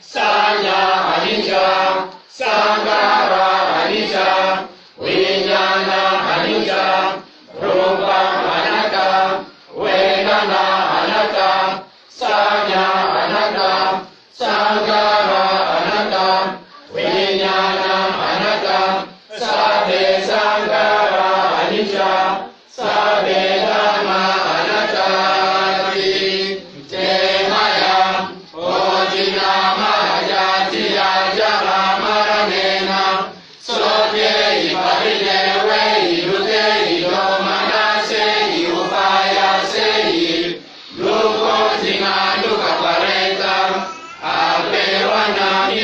sanya sangara anica winyana anica ruba anaka wendana anaka sanya anaka sangara anaka winyana anaka sabe sangara anica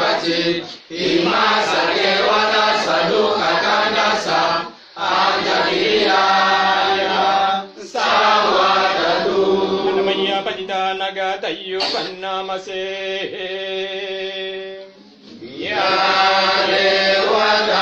pati ima sake wala sadu kakanda sa anjaliya sawadadu namanya padita naga tayu pannamase ya devata